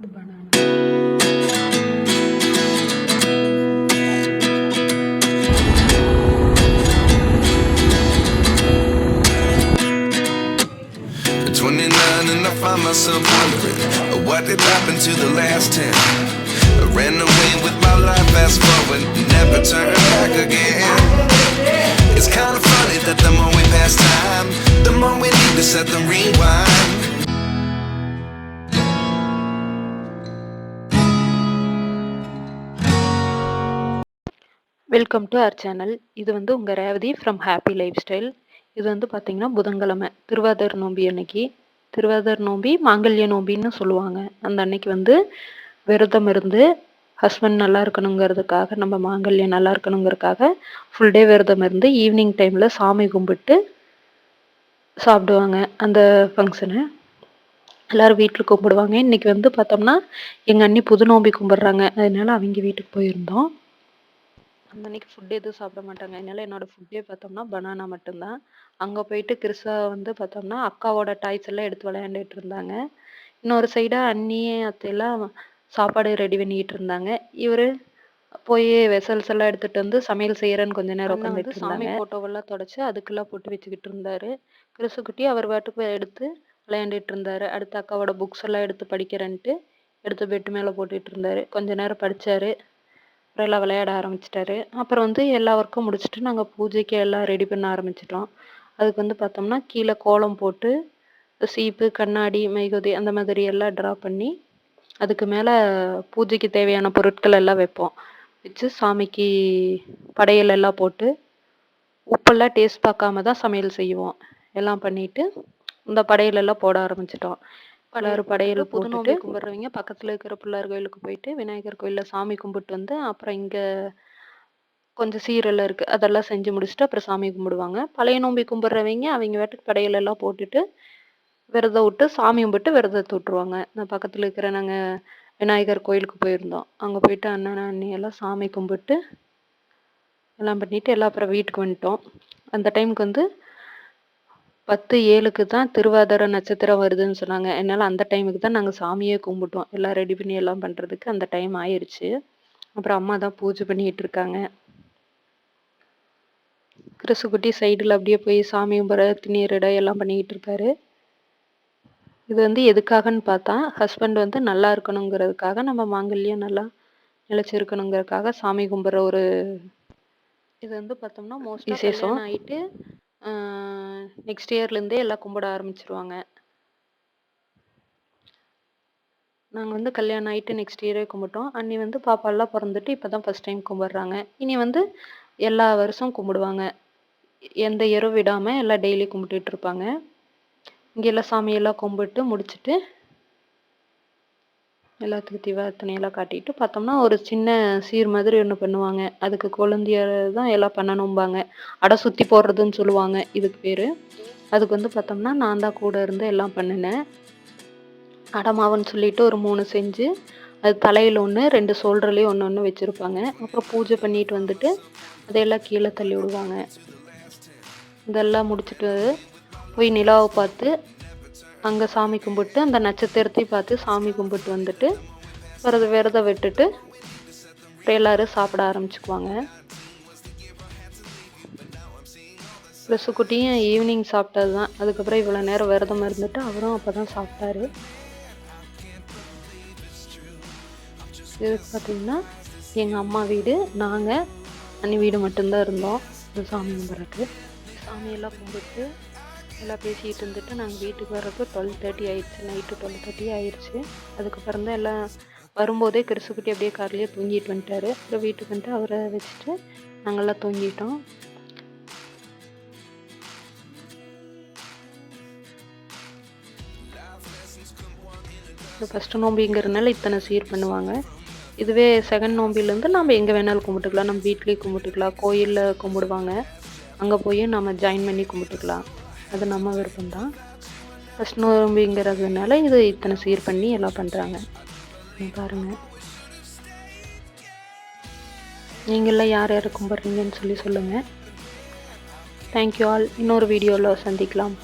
the banana. and I find myself wondering uh, What did happen to the last ten? I ran away with my welcome to our channel இது வந்து உங்கள் Revathi from happy life style இது வந்து பார்த்திங்கன்னா புதன்கிழமை திருவாதர் நோம்பி அன்னைக்கு. திருவாதர் நோம்பி மாங்கல்ய நோம்பின்னு சொல்லுவாங்க. அந்த அன்னைக்கு வந்து விரதம் இருந்து ஹஸ்பண்ட் நல்லா இருக்கணுங்கிறதுக்காக நம்ம மாங்கல்யம் நல்லா இருக்கணுங்கிறதுக்காக ஃபுல் டே விரதம் இருந்து ஈவினிங் டைமில் சாமி கும்பிட்டு சாப்பிடுவாங்க அந்த ஃபங்க்ஷனை எல்லோரும் வீட்டில் கும்பிடுவாங்க. இன்றைக்கி வந்து பார்த்தோம்னா எங்கள் அண்ணி புது நோம்பி கும்பிட்றாங்க. அதனால அவங்க வீட்டுக்கு போயிருந்தோம். அந்த அன்னைக்கு ஃபுட் எதுவும் சாப்பிட மாட்டாங்க. அதனால என்னோட ஃபுட்டே பார்த்தோம்னா பனானா மட்டும்தான். அங்கே போயிட்டு கிறிஸா வந்து பார்த்தோம்னா அக்காவோட டாய்ஸ் எல்லாம் எடுத்து விளையாண்டுட்டு இருந்தாங்க. இன்னொரு சைடாக அண்ணி அத்தையெல்லாம் சாப்பாடு ரெடி பண்ணிக்கிட்டு இருந்தாங்க. இவர் போய் வெசல்ஸ் எல்லாம் எடுத்துட்டு வந்து சமையல் செய்யறேன்னு கொஞ்ச நேரம் உட்காந்துட்டு இருந்தாங்க. ஃபோட்டோவெல்லாம் தொடச்சி அதுக்கெல்லாம் போட்டு வச்சுக்கிட்டு இருந்தாரு. கிறிஸுக்குட்டி அவர் பாட்டுக்கு எடுத்து விளையாண்டுட்டு இருந்தாரு. அடுத்து அக்காவோட புக்ஸ் எல்லாம் எடுத்து படிக்கிறேன்ட்டு எடுத்து பெட்டு மேலே போட்டுட்டு இருந்தாரு. கொஞ்ச நேரம் படிச்சாரு. அப்புறம் எல்லாம் விளையாட ஆரம்பிச்சிட்டாரு. அப்புறம் வந்து எல்லா ஒர்க்கும் முடிச்சுட்டு நாங்கள் பூஜைக்கு எல்லாம் ரெடி பண்ண ஆரம்பிச்சிட்டோம். அதுக்கு வந்து பார்த்தோம்னா கீழே கோலம் போட்டு சீப்பு கண்ணாடி மைகுதி அந்த மாதிரி எல்லாம் ட்ரா பண்ணி அதுக்கு மேலே பூஜைக்கு தேவையான பொருட்கள் எல்லாம் வைப்போம். வச்சு சாமிக்கு படையல் எல்லாம் போட்டு உப்பெல்லாம் டேஸ்ட் பார்க்காம தான் சமையல் செய்வோம். எல்லாம் பண்ணிட்டு இந்த படையல் எல்லாம் போட ஆரம்பிச்சிட்டோம். எல்லாரும் படையல் நோம்பி கும்பிட்றவங்க பக்கத்தில் இருக்கிற பிள்ளையார் கோயிலுக்கு போயிட்டு விநாயகர் கோயிலில் சாமி கும்பிட்டு வந்து அப்புறம் இங்கே கொஞ்சம் சீரெல்லாம் இருக்குது அதெல்லாம் செஞ்சு முடிச்சுட்டு அப்புறம் சாமி கும்பிடுவாங்க. பழைய நோம்பி கும்பிட்றவங்க அவங்க வாட்டுக்கு படையல் எல்லாம் போட்டுட்டு விரதம் விட்டு சாமி கும்பிட்டு விரதத்தை விட்ருவாங்க நான் பக்கத்தில் இருக்கிற நாங்கள் விநாயகர் கோயிலுக்கு போயிருந்தோம். அங்கே போயிட்டு அண்ணன் அண்ணி எல்லாம் சாமி கும்பிட்டு எல்லாம் பண்ணிட்டு எல்லாம் அப்புறம் வீட்டுக்கு வந்துட்டோம். அந்த டைமுக்கு வந்து பத்து ஏழுக்கு தான் திருவாதிர நட்சத்திரம் வருதுன்னு சொன்னாங்க. என்னால் அந்த டைமுக்கு தான் நாங்கள் சாமியே கும்பிட்டோம். எல்லாம் ரெடி பண்ணி எல்லாம் பண்ணுறதுக்கு அந்த டைம் ஆயிடுச்சு அப்புறம் அம்மா தான் பூஜை பண்ணிக்கிட்டு இருக்காங்க. கிறிஸ்துக்குட்டி சைடில் அப்படியே போய் சாமி கும்பிட்ற இடம் எல்லாம் பண்ணிக்கிட்டு இருக்காரு. இது வந்து எதுக்காகன்னு பார்த்தா ஹஸ்பண்ட் வந்து நல்லா இருக்கணுங்கிறதுக்காக நம்ம மாங்கல்யம் நல்லா நிலச்சிருக்கணுங்கிறதுக்காக சாமி கும்பிட்ற ஒரு இது வந்து பார்த்தோம்னா மோஸ்ட் விசேஷம். ஆயிட்டு நெக்ஸ்ட் இயர்லேருந்தே எல்லாம் கும்பிட ஆரம்பிச்சிருவாங்க. நாங்கள் வந்து கல்யாணம் ஆகிட்டு நெக்ஸ்ட் இயரே கும்பிட்டோம். அன்னி வந்து பாப்பாலாம் பிறந்துட்டு இப்போ தான் ஃபஸ்ட் டைம் கும்பிட்றாங்க. இனி வந்து எல்லா வருஷம் கும்பிடுவாங்க. எந்த இயரும் விடாமல் எல்லாம் டெய்லி கும்பிட்டுட்டு இருப்பாங்க. இங்கே எல்லாம் சாமியெல்லாம் கும்பிட்டு முடிச்சுட்டு எல்லாத்துக்கும் தீபார்த்தனையெல்லாம் காட்டிட்டு பார்த்தோம்னா ஒரு சின்ன சீர் மாதிரி ஒன்று பண்ணுவாங்க. அதுக்கு குழந்தையர் தான் எல்லாம் பண்ணணும்பாங்க. அடை சுற்றி போடுறதுன்னு சொல்லுவாங்க. இதுக்கு பேர். அதுக்கு வந்து பார்த்தோம்னா நான் தான் கூட இருந்து எல்லாம் பண்ணினேன். அடமாவுன்னு சொல்லிட்டு ஒரு மூணு செஞ்சு அது தலையில் ஒன்று ரெண்டு சோல்டர்லேயும் ஒன்று ஒன்று வச்சுருப்பாங்க. அப்புறம் பூஜை பண்ணிட்டு வந்துட்டு அதையெல்லாம் கீழே தள்ளி விடுவாங்க. இதெல்லாம் முடிச்சுட்டு போய் நிலாவை பார்த்து அங்கே சாமி கும்பிட்டு அந்த நட்சத்திரத்தையும் பார்த்து சாமி கும்பிட்டு வந்துட்டு விரத விரதம் விட்டுட்டு எல்லாரும் எல்லோரும் சாப்பிட ஆரம்பிச்சுக்குவாங்க. குட்டியும் ஈவினிங் சாப்பிட்டது தான் அதுக்கப்புறம் இவ்வளோ நேரம் விரதம் இருந்துட்டு அவரும் அப்போ தான் சாப்பிட்டாரு. இதுக்கு பார்த்தீங்கன்னா எங்கள் அம்மா வீடு நாங்கள் அண்ணி வீடு மட்டும்தான் இருந்தோம். இந்த சாமி கும்பிட்றதுக்கு. சாமியெல்லாம் கும்பிட்டு எல்லாம் பேசிகிட்டு இருந்துட்டு நாங்கள் வீட்டுக்கு வர்றப்போ டுவெல் தேர்ட்டி ஆயிடுச்சு. நைட்டு டுவெல் தேர்ட்டி ஆயிடுச்சு. அதுக்கப்புறம் தான் எல்லாம் வரும்போதே கிறிஸ்துக்குட்டி அப்படியே கார்லேயே தூங்கிட்டு வந்துட்டாரு. அப்புறம் வீட்டுக்கு வந்துட்டு அவரை வச்சுட்டு நாங்கள்லாம் தூங்கிட்டோம். ஃபஸ்ட்டு நோம்பிங்கிறதுனால இத்தனை சீர் பண்ணுவாங்க. இதுவே செகண்ட் நோம்பிலேருந்து நம்ம எங்கே வேணாலும் கும்பிட்டுக்கலாம். நம்ம வீட்லேயே கும்பிட்டுக்கலாம். கோயிலில் கும்பிடுவாங்க. அங்கே போய் நம்ம ஜாயின் பண்ணி கும்பிட்டுக்கலாம். அது நம்ம விருப்பம்தான். ஃபஸ்ட் நோம்புங்கிறதுனால இது இத்தனை சீர் பண்ணி எல்லாம் பண்ணுறாங்க பாருங்கள் நீங்களாம் யார் யார் கும்பிட்றீங்கன்னு சொல்லி சொல்லுங்கள் தேங்க்யூ ஆல் இன்னொரு வீடியோவில் சந்திக்கலாம்.